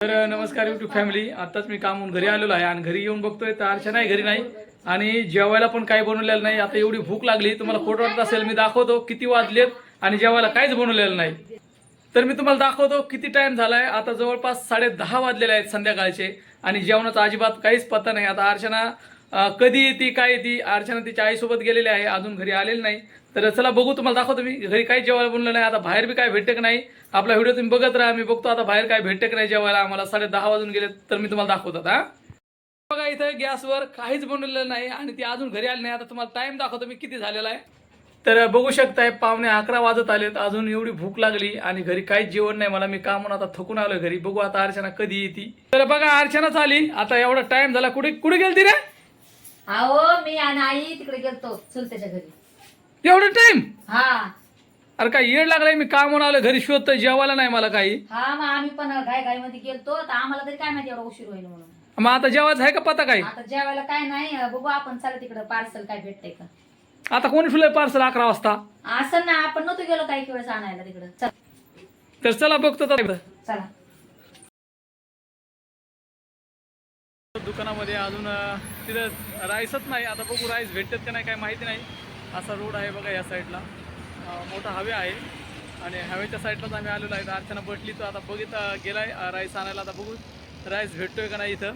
तर नमस्कार YouTube family आताच मी कामून घरी आलेलो आहे आणि घरी येऊन बघतोय तर अर्चना नाही घरी नाही. आणि जेवायला पण काही बनवलेलं नाही. आता एवढी भूक लागली तुम्हाला फोटो वाटत असेल मी दाखवतो किती वाजलेत आणि जेवायला काहीच बनवलेलं नाही. तर मी तुम्हाला दाखवतो किती टाइम झालाय. आता जवळपास साडे दहा वाजलेले आहेत संध्याकाळचे आणि जेवणाचा अजिबात काहीच पत्ता नाही. आता अर्चना कधी येते काय येते अर्चना तिच्या आईसोबत गेलेली आहे अजून घरी आलेली नाही. तर चला बघू तुम्हाला दाखवतो मी. घरी काही जेवायला बोललं नाही आता बाहेर बी काय भेटते का नाही. आपला व्हिडिओ तुम्ही बघत राहा मी बघतो आता बाहेर काय भेटते का नाही जेवायला. आम्हाला साडे दहा वाजून गेले तर मी तुम्हाला दाखवतो आता बघा इथं गॅसवर काहीच बनवलेलं नाही आणि ती अजून घरी आली नाही. आता तुम्हाला टाइम दाखवतो मी किती झालेला आहे. तर बघू शकताय पावणे अकरा वाजत आलेत. अजून एवढी भूक लागली आणि घरी काहीच जेवण नाही. मला मी कामून आता थकून आलोय घरी. बघू आता अर्चना कधी येते. तर बघा अर्चनाच आली. आता एवढा टाइम झाला. कुठे कुठे गेलती रे? अहो मी आणि आई तिकडे गेलतो चुलत्याच्या घरी. एवढा टाइम हा. अरे काय येड लागलाय मी कामून आलो घरी शोधतोय जेवायला नाही मला काही. हा मग आम्ही पण घाई घाई मध्ये गेलतो तर आम्हाला तरी काय माहिती एवढा उशीर होईल म्हणून. मग आता जेवायचं आहे का पता काय आता जेवायला काय नाही बघू आपण चला तिकडं पार्सल काय भेटतंय का. आता कोणी ठेवलंय पार्सल अकरा वाजता? असं ना आपण नव्हतो गेलो काही वेळेस आणायला तिकडं. चल. तर चला बघतो आता. चला. दुकानामध्ये अजून तिथं राईसच नाही. आता बघू राईस भेटतात का नाही काय माहिती नाही. असा रोड आहे बघा या साईडला मोठा हवे आहे. आणि हवेच्या साईडलाच आम्ही आलेलो आहे. तर अर्चना बटली तर आता बघित गेलाय राईस आणायला. आता बघू राईस भेटतोय का नाही इथं.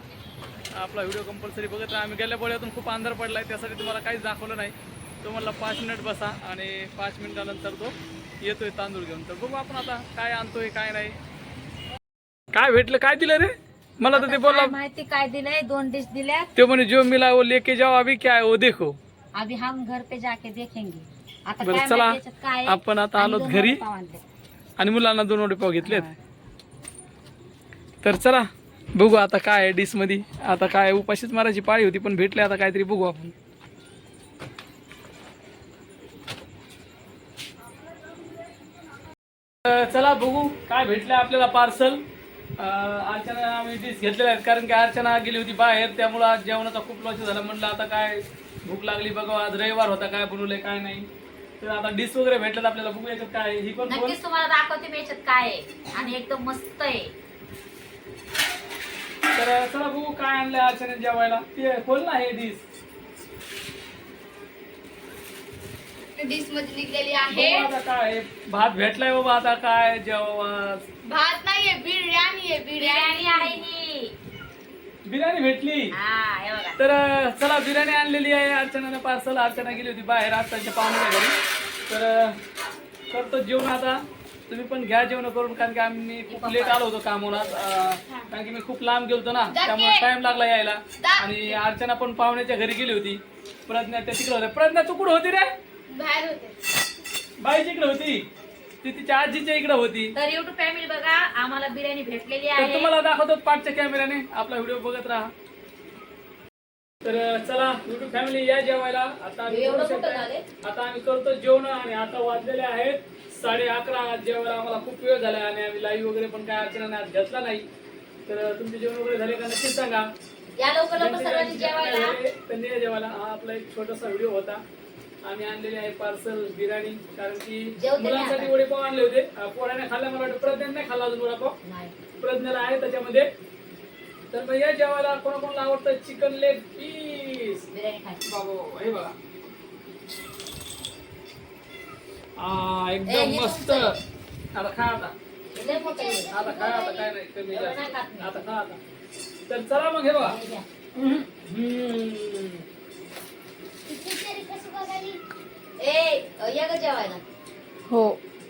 आपला व्हिडिओ कंपल्सरी बघत राहा. आम्ही गेल्या बोळ्यातून खूप अंधार पडला आहे त्यासाठी तुम्हाला काहीच दाखवलं नाही. तो म्हणला पाच मिनिट बसा. आणि पाच मिनिटानंतर तो येतोय तांदूळ घेऊन. तर बघू आपण आता काय आणतोय काय नाही. काय भेटलं? काय दिलं रे? मला तर ते काय माहिती काय दिलंय? दोन डिश दिल्यात. तो म्हणे जो मिला वो लेके जाओ अभी क्या? है वो देखो. अभी हम घर पे जाके देखेंगे. आता बरं काय चला. माहिती याच्यात काय आहे? आपण आता आणि आलो दोन घरी. वडापाव आणले. आणि मुलांना दोन वडेपाव घेतलेत. तर चला बघू आता काय आहे डिशमध्ये आता काय उपाशीच मारायची पाळी होती पण भेटले आता काहीतरी बघू आपण. अं, चला बघू. काय भेटलं आपल्याला पार्सल अर्चना आम्ही डिश घेतलेल्या आहेत कारण की अर्चना गेली होती बाहेर त्यामुळं आज जेवणाचा खूप लॉस झाला. म्हणलं आता काय भूक लागली बघा आज रविवार होता काय बनवलंय काय नाही. तर आता डिश वगैरे भेटल्यात आपल्याला बघू याच्यात काय आहे. ही पण नक्कीच तुम्हाला दाखवते मी याच्यात काय आहे. आणि एकदम मस्त आहे. तर चला बघू काय आणलंय अर्चना जेवायला. ते खोल ना हे डिश डिशमध्ये निघलेली बघू आहे. आता काय आहे. भात भेटलाय बाबा आता काय जेव्हा भात बिर्याणी आहे बिर्याणी ही भेटली. हा हे बघा. तर चला बिर्याणी आणलेली आहे. अर्चनाने पार्सल अर्चना गेली होती बाहेर आज त्यांच्या पाहुण्याच्या घरी. तर करतो जेवण आता. तुम्ही पण घ्या जेवण करून कारण की आम्ही खूप लेट आलो होतो अं, कारण की मी खूप लांब गेलतो ना त्यामुळे टाइम लागला यायला. आणि अर्चना पण पाहुण्याच्या घरी गेली होती. प्रज्ञा त्या तिकडे होत्या. प्रज्ञा तू कुठं होती रे? बाहेर होते. बाईच्या इकडे होती. ती तिच्या आजीच्या इकडे होती. तर युट्यूब फॅमिली बघा आम्हाला बिर्याणी भेटलेली तर आहे. तुम्हाला दाखवतो पाठच्या कॅमेऱ्याने आपला व्हिडिओ बघत राहा. तर चला युट्यूब फॅमिली या जेवायला. आता आम्ही एवढं करू कुठं शकता. झालंय? आता आम्ही करतो जेवण आणि आता वाजलेले आहेत साडे अकरा. आज जेवायला आम्हाला खूप वेळ झाला आणि आम्ही लाईव्ह वगैरे पण काय अर्चना आज घेतला नाही. तर तुमचे जेवण वगैरे झाले का नक्कीच सांगा. या लवकर लवकर ज्यांचे सर्वांनी जेवायला. त्यांनी जेवायला हा आपला एक छोटासा व्हिडिओ होता. आम्ही आणलेले आहे पार्सल बिर्याणी कारण की मुलांसाठी. वडेपाव आणले होते. पोळ्याने खाल्ला मला वाटतं प्रज्ञाने नाही खाल्ला अजून वडापाव. प्रज्ञाला आहे त्याच्यामध्ये. तर मग या जेवायला कोणाकोणाला आवडतं? चिकन लेग पीस बाबा हे बघा. एकदम मस्त. आता खा आता. आता खा आता काय नाही कमी. आता खा आता. तर चला मग हे बघा. हे घ्या.